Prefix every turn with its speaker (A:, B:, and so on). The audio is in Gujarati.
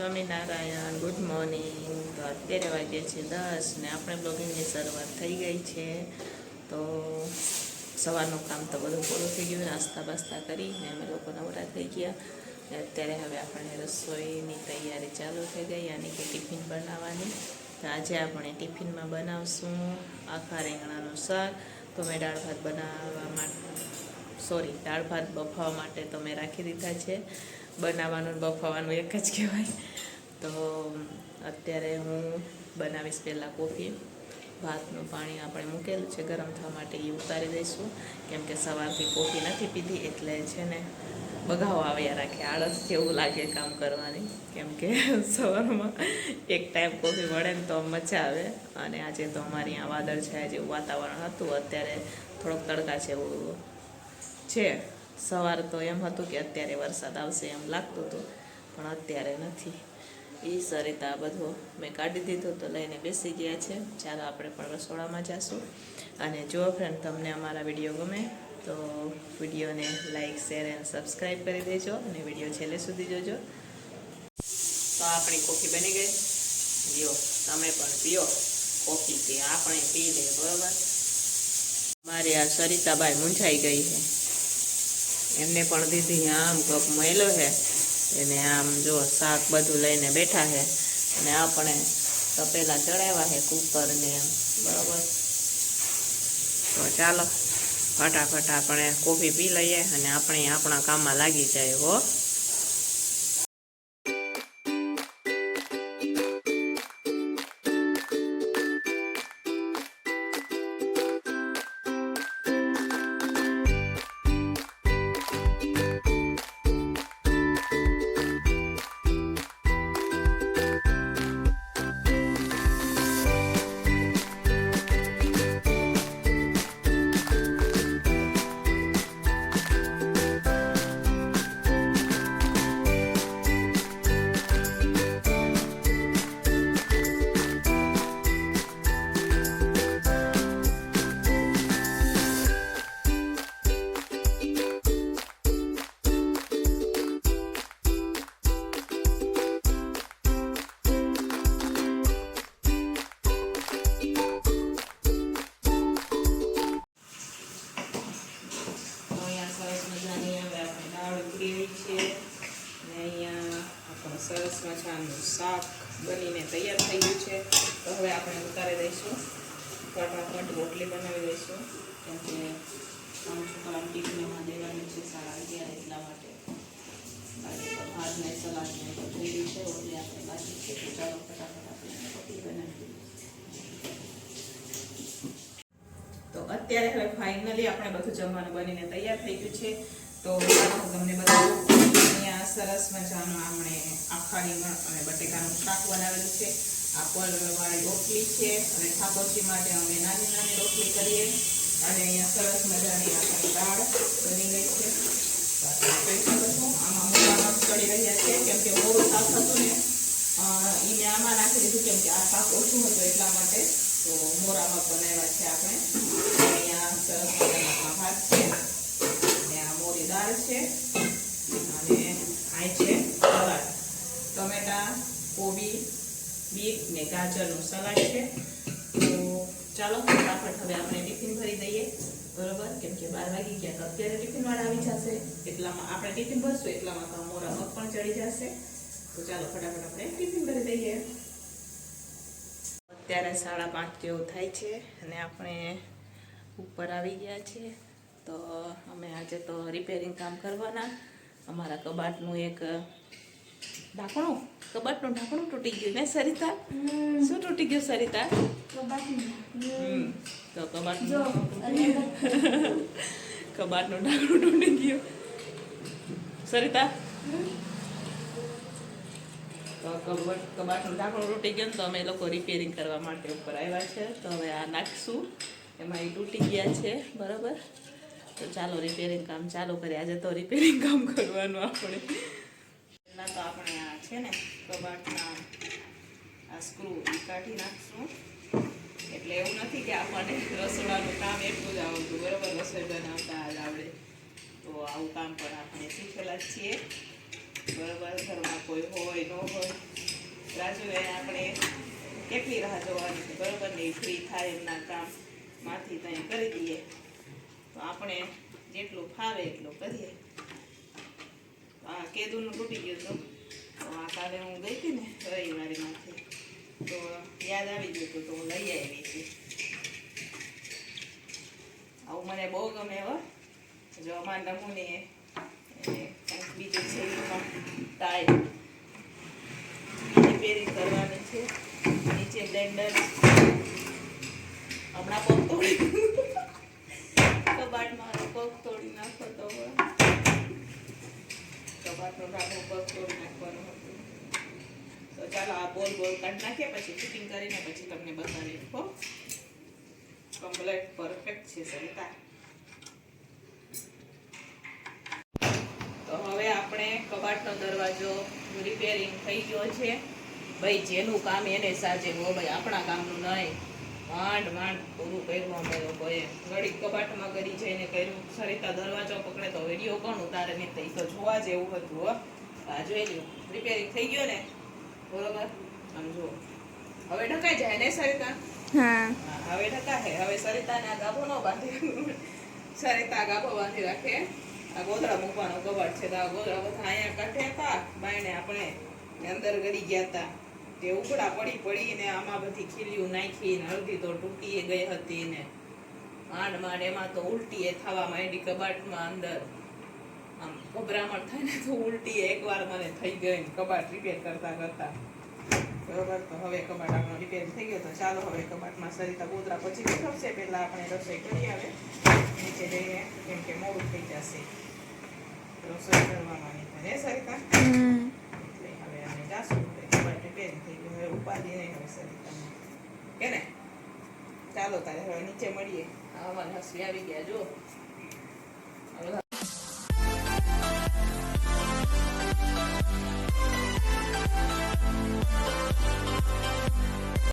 A: સ્વામિનારાયણ ગુડ મોર્નિંગ તો અત્યારે વાગ્યા છે દસ ને આપણે બ્લોગિંગની શરૂઆત થઈ ગઈ છે. તો સવારનું કામ તો બધું પૂરું થઈ ગયું. નાસ્તા બાસ્તા કરીને અમે લોકો નવરા થઈ ગયા. અત્યારે હવે આપણે રસોઈની તૈયારી ચાલુ થઈ ગઈ યાની કે ટિફિન બનાવવાની. તો આજે આપણે ટિફિનમાં બનાવશું આખા રીંગણાનું શાક. તો મેં દાળ ભાત બનાવવા માટે સોરી દાળ ભાત બફાવા માટે તો મેં રાખી દીધા છે. બનાવવાનું બફાવાનું એક જ કહેવાય. તો અત્યારે હું બનાવીશ પહેલાં કોફી. ભાતનું પાણી આપણે મૂકેલું છે, ગરમ થવા માટે એ ઉતારી દઈશું. કેમ કે સવારથી કોફી નથી પીધી, એટલે છે ને બગાવો આવ્યા રાખે. આળસ જેવું લાગે કામ કરવાની. કેમ કે સવારમાં એક ટાઈમ કોફી મળે ને તો મજા આવે. અને આજે તો અમારી આ વાદળ છે જેવું વાતાવરણ હતું. અત્યારે થોડોક તડકા એવું છે. સવાર તો એમ હતું કે અત્યારે વરસાદ આવશે એમ લાગતું હતું, પણ અત્યારે નથી. એ સરિતા બધું મેં કાઢી દીધું તો લઈને બેસી ગયા છે. ચાલો આપણે પણ રસોડામાં જઈશું અને જો ફ્રેન્ડ તમને અમારા વીડિયો ગમે તો વિડીયોને લાઈક શેર એન્ડ સબસ્ક્રાઈબ કરી દેજો અને વીડિયો છેલ્લે સુધી જોજો. તો આપણી કોફી બની ગઈ. પીઓ તમે પણ પીઓ કોફી પી આપણે પી લે, બરાબર? મારી આ સરિતાબાઈ મૂંઝાઈ ગઈ છે. એમને પણ દીધી આમ કપ મેલો છે. એને આમ જો શાક બધું લઈને બેઠા છે. અને આપણે તપેલા ચડાવ્યા છે કુકર ને એમ. બરાબર? તો ચાલો, ફટાફટ આપણે કોફી પી લઈએ અને આપણે આપણા કામમાં લાગી જાય હો. સરસ મજાનું શાક બનીને તૈયાર થઈ ગયું છે. તો હવે આપણે ઉતારી દઈશું. ફટાફટ રોટલી બનાવી દઈશું. કેમ કે આમ છોકરા ટીફીનમાં દેવાની છે સાડા અગિયાર, એટલા માટે. ભાત ને સલાડ થઈ ગયું છે. રોટલી આપણે બાકી છે. તો ચાલો ફટાફટ આપણે રોટલી બનાવી તો અત્યારે હવે ફાઇનલી આપણે બધું જમવાનું બનીને તૈયાર થઈ ગયું છે. તો તમને અહીંયા સરસ મજાનું આપણે આખા રીંગણ અને બટેકાનું શાક બનાવેલું છે. આ વાળી રોટલી છે અને ઠાકોરજી માટે અમે નાની નાની રોટલી કરીએ. અને અહીંયા સરસ મજાની આપણી દાળ બની ગઈ છે. કહી શકો છો આમાં મોટા ચડી રહ્યા છે, કેમ કે બહુ શાક હતું ને એને આમાં નાખી દીધું કેમ કે આ શાક ઓછું હતું એટલા માટે. તો મોરા મગ બનાવ્યા છે આપણે અહીંયા સરસ મજાના ભાત છે અને આ મોરી દાળ છે અને આ છે સલાડ ટમેટા કોબી બીટ ને ગાજરનું સલાડ છે. તો ચાલો, ફટાફટ હવે આપણે ટિફિન ભરી દઈએ. બરોબર? કેમ કે બાર વાગી ગયા તો અત્યારે ટિફિન વાળા આવી જશે. એટલામાં આપણે ટિફિન ભરશું, એટલામાં તો મોરા મગ પણ ચડી જશે. તો ચાલો, ફટાફટ આપણે ટિફિન ભરી દઈએ. અત્યારે સાડા પાંચ જેવું થાય છે અને આપણે ઉપર આવી ગયા છીએ તો અમે આજે તો રિપેરિંગ કામ કરવાના. અમારા કબાટનું એક ઢાંકણું? કબાટનું ઢાંકણું તૂટી ગયું. ને સરિતા? શું તૂટી ગયું સરિતા? તો કબાટનું કબાટનું ઢાંકણું તૂટી ગયું. સરિતા? તો કબાટ કબાટનું ઢાંકણું તૂટી ગયું તો અમે લોકો રિપેરિંગ કરવા માટે ઉપર આવ્યા છે. તો હવે આ નાખશું. એમાં એ તૂટી ગયા છે બરાબર? તો ચાલો રિપેરિંગ કામ ચાલુ કરીએ. આજે તો રિપેરિંગ કામ કરવાનું આપણે. છે ને, કબાટના આ સ્ક્રૂ કાઢી નાખશું. એટલે એવું નથી કે આપણને રસોડાનું કામ એટલું જ આવડતું, બરાબર? રસોઈ બનાવતા જ આવડે. તો આવું કામ પણ આપણે શીખેલા જ છીએ. બરોબર? ઘરમાં કોઈ હોય, ન હોય. રાજુએ આપણે કેટલી રાહ જોવાની બરોબર ને ફ્રી થાય એમના કામમાંથી ત્યાં કરી દઈએ. તો આપણે જેટલું ફાવે એટલું કરીએ. આ કેદુનું તૂટી ગયું હતું કાલે હું ગઈ હતી ને રવિવારીમાંથી તો યાદ આવી ગયું હતું તો હું લઈ આવી હતી. આવું મને બહુ ગમે હો. જો અમારા નમૂને ને કંઈક બીજું છે ટાઈ રિપેરિંગ કરવાની છે. નીચે બ્લેન્ડર હમણાં પગ તોડી કબાટમાં પગ તોડી નાખો તો કબાટનો ઢાંકણું પગ તોડી નાખવાનો હતો. ચાલો આ બોલ બોલ કાઢી નાખીએ, પછી ફિટિંગ કરીને પછી તમને બતાવી કમ્પ્લેટ પરફેક્ટ છે સરિતા તો હવે આપણે કબાટનો દરવાજો રિપેરિંગ થઈ ગયો છે. ભાઈ, જેનું કામ એને સાચે હો ભાઈ, આપણા કામનું નહીં. માંડ માંડ, પૂરું કર્યું અમે લોકોએ. ઘડી કબાટમાં કરી જઈને કર્યું. સરિતા દરવાજો પકડે તો વીડિયો કોણ ઉતારે નહીં તો જોવા જેવું હતું, હો. આ જોઈ લ્યું. રિપેરિંગ થઈ ગયો ને? બરોબર? આમ જુઓ. હવે ઢકાઈ જાય ને સરિતા?
B: હા.
A: હવે ઢકાશે હવે સરિતાને આ ગાભો ન બાંધી સરિતા ગાભો બાંધી રાખે. આ ગોધરા મૂકવાનો કબાટ છે. તો આ ગોધરા બધા અહીંયા કાઢે હતા. બાયણે આપણે અંદર ગરી ગયા હતા. તે ઉકડા પડી પડીને આમાં બધી ખીલ્યું નાખી ને અડધી તો તૂટી ગઈ હતી ને. માંડ માંડ એમાં તો ઉલટી એ થવા માંડી કબાટમાં અંદર. આમ ગભરામણ થાય ને તો ઉલટી એકવાર મને થઈ ગઈ કબાટ રિપેર કરતા કરતા. બરોબર તો હવે કબાટ આપણો રિપેર થઈ ગયો તો ચાલો હવે કબાટમાં સરિતા ગોદરા પછી ગોઠવશે પહેલાં આપણે રસોઈ કરી આવે નીચે જઈને કેમ કે મોડું થઈ જશે. રસોઈ કરવામાં નહીં થાય સરિતા? એટલે હવે અમે જાશું કબાટ રિપેર થઈ ગયું હવે ઉપાધિ નહીં હવે સરિતાને. કે ને? ચાલો તારે હવે નીચે મળીએ. અમારે હસી આવી ગયા જો